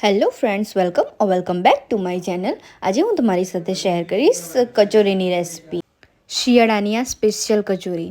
Hello friends welcome oh welcome back to my channel આજે હું તમારી સાથે શેર કરીશ કચોરીની રેસિપી શિયાળાની આ સ્પેશિયલ કચોરી.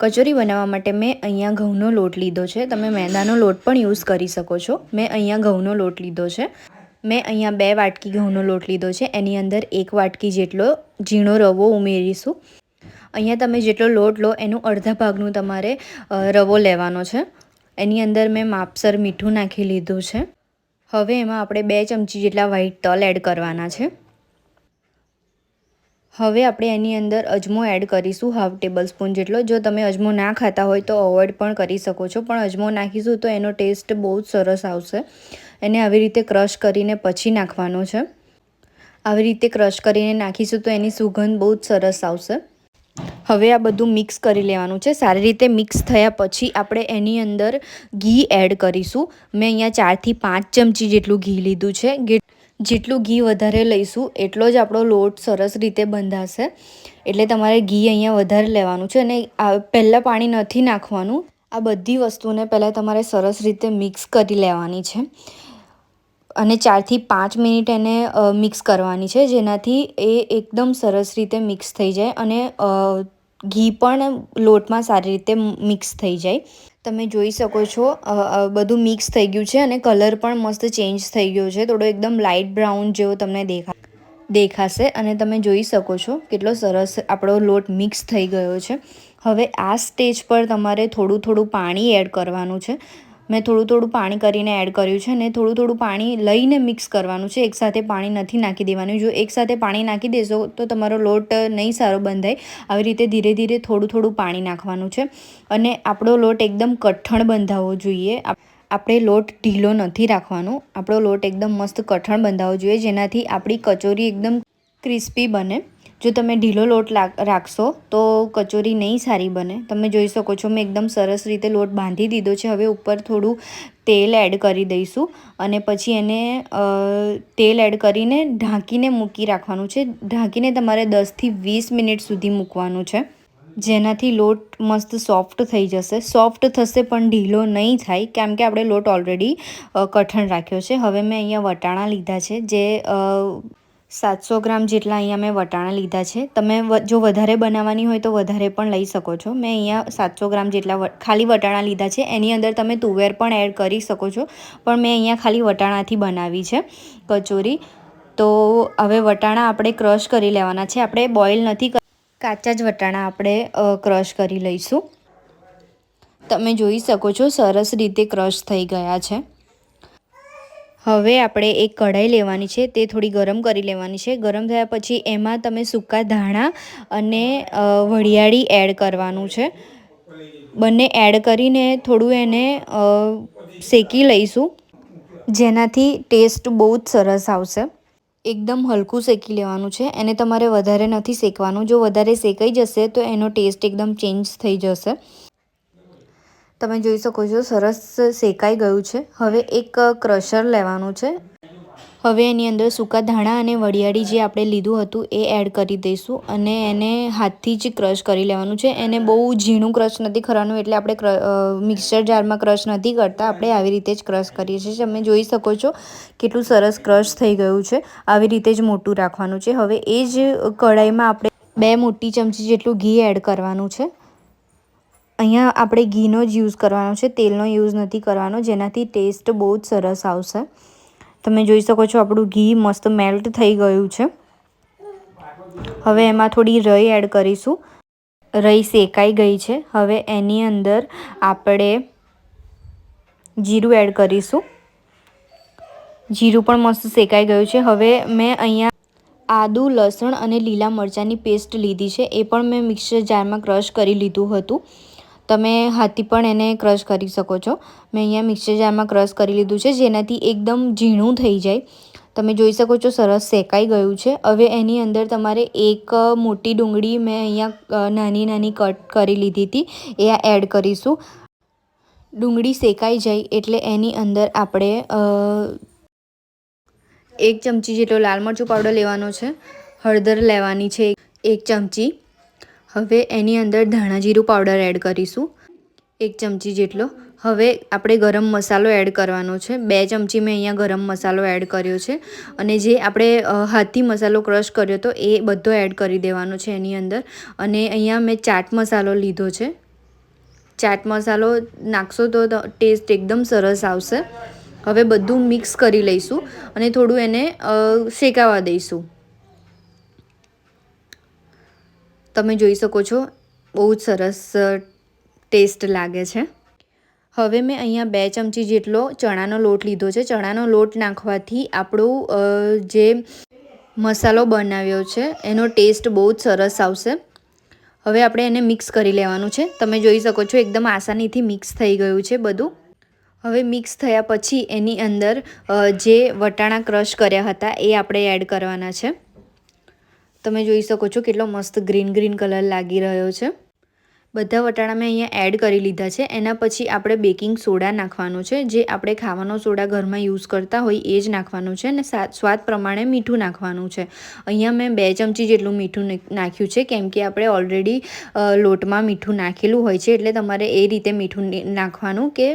કચોરી બનાવવા માટે મેં અહીંયા ઘઉંનો લોટ લીધો છે. તમે મેંદાનો લોટ પણ યુઝ કરી શકો છો. મેં અહીંયા ઘઉંનો લોટ લીધો છે. મેં અહીંયા બે વાટકી ઘઉંનો લોટ લીધો છે. એની અંદર એક વાટકી જેટલો ઝીણો રવો ઉમેરીશું. અહીંયા તમે જેટલો લોટ લો, એનું અડધા ભાગનું તમારે રવો લેવાનો છે. એની અંદર મેં માપસર મીઠું નાખી લીધું છે. હવે એમાં આપણે બે ચમચી જેટલા વ્હાઈટ તલ એડ કરવાના છે. હવે આપણે એની અંદર અજમો એડ કરીશું હાફ ટેબલ સ્પૂન જેટલો. જો તમે અજમો ના ખાતા હોય તો અવોઇડ પણ કરી શકો છો, પણ અજમો નાખીશું તો એનો ટેસ્ટ બહુ જ સરસ આવશે. એને આવી રીતે ક્રશ કરીને પછી નાખવાનો છે. આવી રીતે ક્રશ કરીને નાખીશું તો એની સુગંધ બહુ જ સરસ આવશે. હવે આ બધું મિક્સ કરી લેવાનું છે. સારી રીતે મિક્સ થયા પછી આપણે એની અંદર ઘી એડ કરીશું. મેં અહીંયા ચારથી પાંચ ચમચી જેટલું ઘી લીધું છે. જેટલું ઘી વધારે લઈશું, એટલો જ આપણો લોટ સરસ રીતે બંધાશે. એટલે તમારે ઘી અહીંયા વધારે લેવાનું છે અને પહેલાં પાણી નથી નાખવાનું. આ બધી વસ્તુને પહેલાં તમારે સરસ રીતે મિક્સ કરી લેવાની છે. અને ચારથી પાંચ મિનિટ એને મિક્સ કરવાની છે, જેનાથી એ એકદમ સરસ રીતે મિક્સ થઈ જાય અને ઘી પણ લોટમાં સારી રીતે મિક્સ થઈ જાય. તમે જોઈ શકો છો બધું મિક્સ થઈ ગયું છે અને કલર પણ મસ્ત ચેન્જ થઈ ગયો છે, થોડો એકદમ લાઇટ બ્રાઉન જેવો તમને દેખા, દેખાશે અને તમે જોઈ શકો છો કેટલો સરસ આપણો લોટ મિક્સ થઈ ગયો છે. હવે આ સ્ટેજ પર તમારે થોડું થોડું પાણી એડ કરવાનું છે. મેં થોડું થોડું પાણી કરીને એડ કર્યું છે અને થોડું થોડું પાણી લઈને મિક્સ કરવાનું છે. એકસાથે પાણી નથી નાખી દેવાનું. જો એકસાથે પાણી નાખી દેશો તો તમારો લોટ નહીં સારો બંધાય. આવી રીતે ધીરે ધીરે થોડું થોડું પાણી નાખવાનું છે. અને આપણો લોટ એકદમ કઠણ બંધાવવો જોઈએ. આપણે લોટ ઢીલો નથી રાખવાનો. આપણો લોટ એકદમ મસ્ત કઠણ બંધાવવો જોઈએ. જેનાથી આપણી કચોરી એકદમ ક્રિસ્પી બને. જો તમે ઢીલો લોટ રાખશો, તો કચોરી નહીં સારી બને. તમે જોઈ શકો છો, મેં એકદમ સરસ રીતે લોટ બાંધી દીધો છે. હવે ઉપર થોડું તેલ એડ કરી દઈશું અને પછી એને તેલ એડ કરીને ઢાંકીને મૂકી રાખવાનું છે. ઢાંકીને તમારે દસથી વીસ મિનિટ સુધી મૂકવાનું છે. જેનાથી લોટ મસ્ત સોફ્ટ થઈ જશે. સોફ્ટ થશે પણ ઢીલો નહીં થાય, કેમ કે આપણે લોટ ઓલરેડી કઠણ રાખ્યો છે. હવે મેં અહીંયા વટાણા લીધા છે, જે સાતસો ગ્રામ જેટલા અહીંયા મેં વટાણા લીધા છે. તમે જો વધારે બનાવવાની હોય તો વધારે પણ લઈ શકો છો. મેં અહીંયા સાતસો ગ્રામ જેટલા ખાલી વટાણા લીધા છે. એની અંદર તમે તુવેર પણ એડ કરી શકો છો. પણ મેં અહીંયા ખાલી વટાણાથી બનાવી છે કચોરી. તો હવે વટાણા આપણે ક્રશ કરી લેવાના છે. આપણે બોઇલ નથી કાચા જ વટાણા આપણે ક્રશ કરી લઈશું. તમે જોઈ શકો છો સરસ રીતે ક્રશ થઈ ગયા છે. હવે આપણે એક કઢાઈ લેવાની છે, તે થોડી ગરમ કરી લેવાની છે. ગરમ થયા પછી એમાં તમે સૂકા ધાણા અને વઢિયાળી એડ કરવાનું છે. બંને એડ કરીને થોડું એને શેકી લઈશું. જેનાથી ટેસ્ટ બહુ જ સરસ આવશે. એકદમ હલકું શેકી લેવાનું છે. એને તમારે વધારે નથી શેકવાનું. જો વધારે શેકાઈ જશે તો એનો ટેસ્ટ એકદમ ચેન્જ થઈ જશે. તમે જોઈ શકો છો, સરસ શેકાઈ ગયું છે. હવે એક ક્રશર લેવાનું છે. હવે એની અંદર સૂકા ધાણા અને વરિયાળી જે આપણે લીધું હતું એ એડ કરી દઈશું અને એને હાથથી જ ક્રશ કરી લેવાનું છે. એને બહુ ઝીણું ક્રશ નથી કરવાનું એટલે આપણે મિક્સર જારમાં ક્રશ નથી કરતા. આપણે આવી રીતે જ ક્રશ કરીએ છીએ. તમે જોઈ શકો છો કેટલું સરસ ક્રશ થઈ ગયું છે. આવી રીતે જ મોટું રાખવાનું છે. હવે એ જ કઢાઈમાં આપણે બે મોટી ચમચી જેટલું ઘી એડ કરવાનું છે. અહીંયા આપણે ઘીનો જ યુઝ કરવાનો છે, તેલનો યુઝ નથી કરવાનો, જેનાથી ટેસ્ટ બહુ જ સરસ આવશે. તમે જોઈ શકો છો આપણું ઘી મસ્ત મેલ્ટ થઈ ગયું છે. હવે એમાં થોડી રઈ એડ કરીશું. રઈ શેકાઈ ગઈ છે. હવે એની અંદર આપણે જીરું એડ કરીશું. જીરું પણ મસ્ત શેકાઈ ગયું છે. હવે મેં અહીંયા આદુ, લસણ અને લીલા મરચાંની પેસ્ટ લીધી છે. એ પણ મેં મિક્સર જારમાં ક્રશ કરી લીધું હતું. તમે હાથી પણ એને ક્રશ કરી શકો છો. મેં અહીંયા મિક્સર જારમાં ક્રશ કરી લીધું છે, જેનાથી એકદમ ઝીણું થઈ જાય. તમે જોઈ શકો છો, સરસ શેકાઈ ગયું છે. હવે એની અંદર તમારે એક મોટી ડુંગળી મેં અહીંયા નાની નાની કટ કરી લીધી હતી. એ એડ કરીશું. ડુંગળી શેકાઈ જાય એટલે એની અંદર આપણે એક ચમચી જેટલો લાલ મરચું પાવડર લેવાનો છે. હળદર લેવાની છે એક ચમચી. હવે એની અંદર ધાણા જીરું પાવડર એડ કરીશું. એક ચમચી જેટલો. હવે આપણે ગરમ મસાલો એડ કરવાનો છે. બે ચમચી મેં અહીંયા ગરમ મસાલો એડ કર્યો છે. અને જે આપણે હાથથી મસાલો ક્રશ કર્યો હતો એ બધો એડ કરી દેવાનો છે એની અંદર. અને અહીંયા મેં ચાટ મસાલો લીધો છે. ચાટ મસાલો નાખશો તો ટેસ્ટ એકદમ સરસ આવશે. હવે બધું મિક્સ કરી લઈશું અને થોડું એને શેકાવા દઈશું. તમે જોઈ શકો છો, બહુ જ સરસ ટેસ્ટ લાગે છે. હવે મેં અહીંયા બે ચમચી જેટલો ચણાનો લોટ લીધો છે. ચણાનો લોટ નાખવાથી આપણું જે મસાલો બનાવ્યો છે, એનો ટેસ્ટ બહુ જ સરસ આવશે. હવે આપણે એને મિક્સ કરી લેવાનું છે. તમે જોઈ શકો છો, એકદમ આસાનીથી મિક્સ થઈ ગયું છે બધું. હવે મિક્સ થયા પછી એની અંદર જે વટાણા ક્રશ કર્યા હતા, એ આપણે એડ કરવાના છે. તમે જોઈ શકો છો કેટલો મસ્ત ગ્રીન ગ્રીન કલર લાગી રહ્યો છે. બધા વટાણા મેં અહીંયા એડ કરી લીધા છે. એના પછી આપણે બેકિંગ સોડા નાખવાનો છે. જે આપણે ખાવાનો સોડા ઘરમાં યુઝ કરતા હોય એ જ નાખવાનું છે અને સ્વાદ પ્રમાણે મીઠું નાખવાનું છે. અહીંયા મેં બે ચમચી જેટલું મીઠું નાખ્યું છે. કેમ કે આપણે ઓલરેડી લોટમાં મીઠું નાખેલું હોય છે એટલે તમારે એ રીતે મીઠું નાખવાનું કે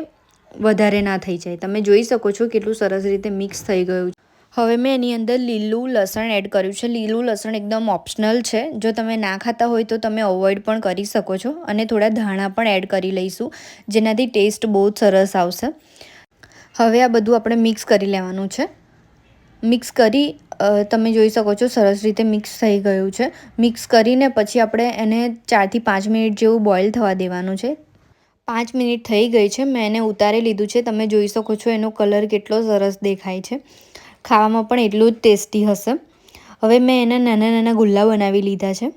વધારે ના થઈ જાય. તમે જોઈ શકો છો કેટલું સરસ રીતે મિક્સ થઈ ગયું હવે મેં એની અંદર લીલું લસણ એડ કર્યું છે. લીલું લસણ એકદમ ઓપ્શનલ છે. જો તમે ના ખાતા હોય તો તમે અવોઇડ પણ કરી શકો છો. અને થોડા ધાણા પણ એડ કરી લઈશું, જેનાથી ટેસ્ટ બહુ જ સરસ આવશે. હવે આ બધું આપણે મિક્સ કરી લેવાનું છે. મિક્સ કરી તમે જોઈ શકો છો સરસ રીતે મિક્સ થઈ ગયું છે. મિક્સ કરીને પછી આપણે એને ચારથી પાંચ મિનિટ જેવું બોઇલ થવા દેવાનું છે. પાંચ મિનિટ થઈ ગઈ છે. મેં એને ઉતારી લીધું છે. તમે જોઈ શકો છો એનો કલર કેટલો સરસ દેખાય છે. ખાવામાં પણ એટલું જ ટેસ્ટી હશે. હવે મેં એના નાના નાના ગુલ્લા બનાવી લીધા છે,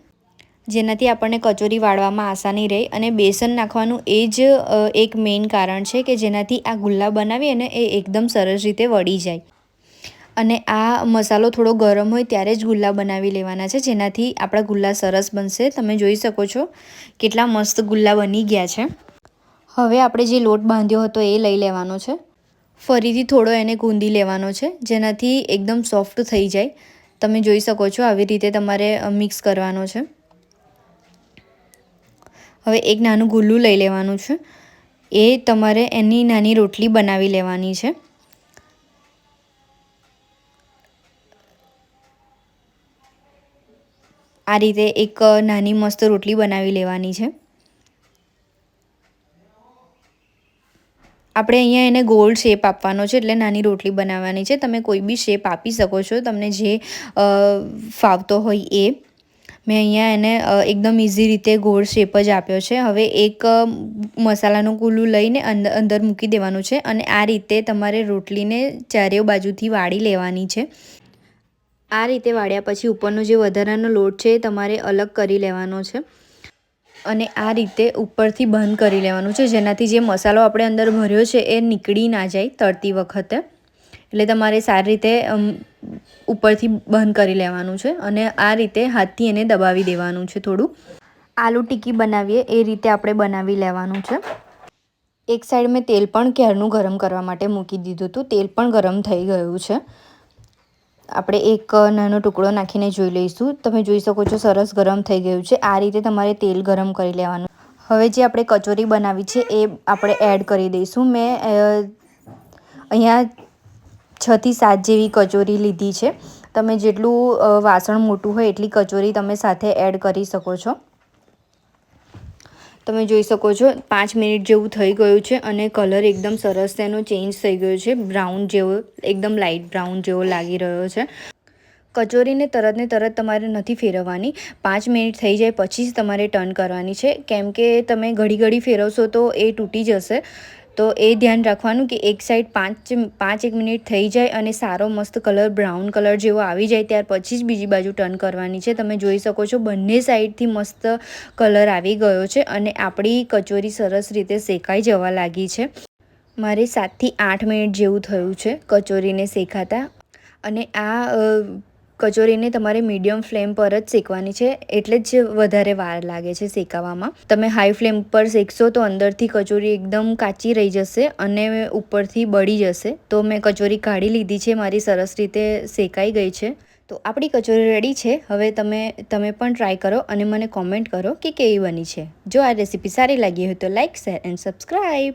જેનાથી આપણને કચોરી વાળવામાં આસાની રહે અને બેસન નાખવાનું એ જ એક મેઇન કારણ છે કે જેનાથી આ ગુલ્લા બનાવી અને એ એકદમ સરસ રીતે વળી જાય. અને આ મસાલો થોડો ગરમ હોય ત્યારે જ ગુલ્લા બનાવી લેવાના છે, જેનાથી આપણા ગુલ્લા સરસ બનશે. તમે જોઈ શકો છો કેટલા મસ્ત ગુલ્લા બની ગયા છે. હવે આપણે જે લોટ બાંધ્યો હતો એ લઈ લેવાનો છે. ફરીથી થોડો એને ગૂંદી લેવાનો છે, જેનાથી એકદમ સોફ્ટ થઈ જાય. તમે જોઈ શકો છો આવી રીતે તમારે મિક્સ કરવાનો છે. હવે એક નાનું ગુલ્લું લઈ લેવાનું છે. એ તમારે એની નાની રોટલી બનાવી લેવાની છે. આ રીતે એક નાની મસ્ત રોટલી બનાવી લેવાની છે. આપણે અહીંયા એને ગોળ શેપ આપવાનો છે એટલે નાની રોટલી બનાવવાની છે. તમે કોઈ બી શેપ આપી શકો છો. તમને જે ફાવતો હોય એ. મેં અહીંયા એને એકદમ ઇઝી રીતે ગોળ શેપ જ આપ્યો છે. હવે એક મસાલાનું કુલું લઈને અંદર મૂકી દેવાનું છે અને આ રીતે તમારે રોટલીને ચારેય બાજુથી વાળી લેવાની છે. આ રીતે વાળ્યા પછી ઉપરનો જે વધારાનો લોટ છે એ તમારે અલગ કરી લેવાનો છે. અને આ રીતે ઉપરથી બંધ કરી લેવાનું છે. જેનાથી જે મસાલો આપણે અંદર ભર્યો છે એ નીકળી ના જાય તળતી વખતે. એટલે તમારે સારી રીતે ઉપરથી બંધ કરી લેવાનું છે અને આ રીતે હાથથી એને દબાવી દેવાનું છે થોડું. આલુ ટીકી બનાવીએ એ રીતે આપણે બનાવી લેવાનું છે. એક સાઈડ મેં તેલ પણ કેરનું ગરમ કરવા માટે મૂકી દીધું હતું. તેલ પણ ગરમ થઈ ગયું છે. આપણે એક નાનો ટુકડો નાખીને જોઈ લઈશું. તમે જોઈ શકો છો સરસ ગરમ થઈ ગયું છે. આ રીતે તમારે તેલ ગરમ કરી લેવાનું. હવે જે આપણે કચોરી બનાવી છે એ આપણે એડ કરી દઈશું. મેં અહીંયા છથી સાત જેવી કચોરી લીધી છે. તમે જેટલું વાસણ મોટું હોય એટલી કચોરી તમે સાથે એડ કરી શકો છો. તમે જોઈ શકો છો, પાંચ મિનિટ જેવું થઈ ગયું છે અને કલર એકદમ સરસ તેનો ચેન્જ થઈ ગયો છે, બ્રાઉન જેવો, એકદમ લાઇટ બ્રાઉન જેવો લાગી રહ્યો છે. કચોરીને તરત ને તરત તમારે નથી ફેરવવાની, પાંચ મિનિટ થઈ જાય પછી જ તમારે ટર્ન કરવાની છે. કેમ કે તમે ઘડી ઘડી ફેરવશો તો એ તૂટી જશે. તો એ ધ્યાન રાખવાનું કે એક સાઈડ પાંચ પાંચ એક મિનિટ થઈ જાય અને સારો મસ્ત કલર બ્રાઉન કલર જેવો આવી જાય, ત્યાર પછી જ બીજી બાજુ ટર્ન કરવાની છે. તમે જોઈ શકો છો બંને સાઈડથી મસ્ત કલર આવી ગયો છે અને આપણી કચોરી સરસ રીતે શેકાઈ જવા લાગી છે. મારે સાતથી આઠ મિનિટ જેવું થયું છે કચોરીને શેકાતા. અને આ કચોરીને તમારે મીડિયમ ફ્લેમ પર જ શેકવાની છે. એટલે જ વધારે વાર લાગે છે શેકાવામાં. તમે હાઈ ફ્લેમ પર શેકશો તો અંદરથી કચોરી એકદમ કાચી રહી જશે અને ઉપરથી બળી જશે. તો મેં કચોરી કાઢી લીધી છે. મારી સરસ રીતે શેકાઈ ગઈ છે. તો આપણી કચોરી રેડી છે. હવે તમે તમે પણ ટ્રાય કરો અને મને કોમેન્ટ કરો કે કેવી બની છે. જો આ રેસીપી સારી લાગી હોય તો લાઇક શેર એન્ડ સબસ્ક્રાઈબ